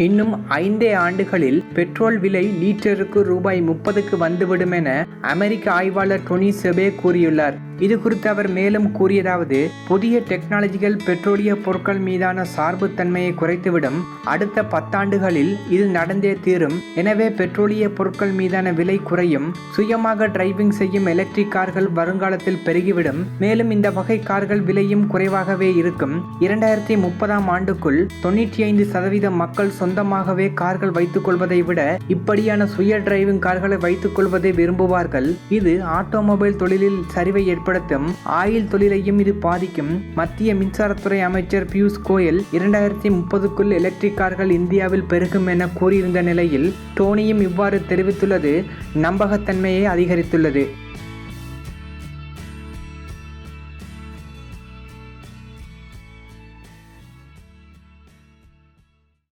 இன்னும் ஐந்தே ஆண்டுகளில் பெட்ரோல் விலை லீட்டருக்கு ரூபாய் முப்பதுக்கு வந்துவிடும் என அமெரிக்க ஆய்வாளர் டொனி செபே கூறியுள்ளார். இது குறித்து அவர் மேலும் கூறியதாவது புதிய டெக்னாலஜிகள் பெட்ரோலிய பொருட்கள் மீதான சார்புத்தன்மையை குறைத்துவிடும். அடுத்த பத்தாண்டுகளில் இது நடந்தே தீரும். எனவே பெட்ரோலிய பொருட்கள் மீதான விலை குறையும். சுயமாக டிரைவிங் செய்யும் எலக்ட்ரிக் கார்கள் வருங்காலத்தில் பெருகிவிடும். மேலும் இந்த வகை கார்கள் விலையும் குறைவாகவே இருக்கும். இரண்டாயிரத்தி முப்பதாம் ஆண்டுக்குள் தொண்ணூற்றி ஐந்து சதவீத மக்கள் சொந்த சொந்தமாகவே கார்கள் வைத்துக் கொள்வதை விட இப்படியான சுய டிரைவிங் கார்களை வைத்துக் கொள்வதை விரும்புவார்கள். இது ஆட்டோமொபைல் தொழிலில் சரிவை ஏற்படுத்தும் ஆயில் தொழிலையும் இது பாதிக்கும். மத்திய மின்சாரத்துறை அமைச்சர் பியூஷ் கோயல் இரண்டாயிரத்தி முப்பதுக்குள் எலக்ட்ரிக் கார்கள் இந்தியாவில் பெருகும் என கூறியிருந்த நிலையில் டோனியும் இவ்வாறு தெரிவித்துள்ளது. நம்பகத்தன்மையை அதிகரித்துள்ளது.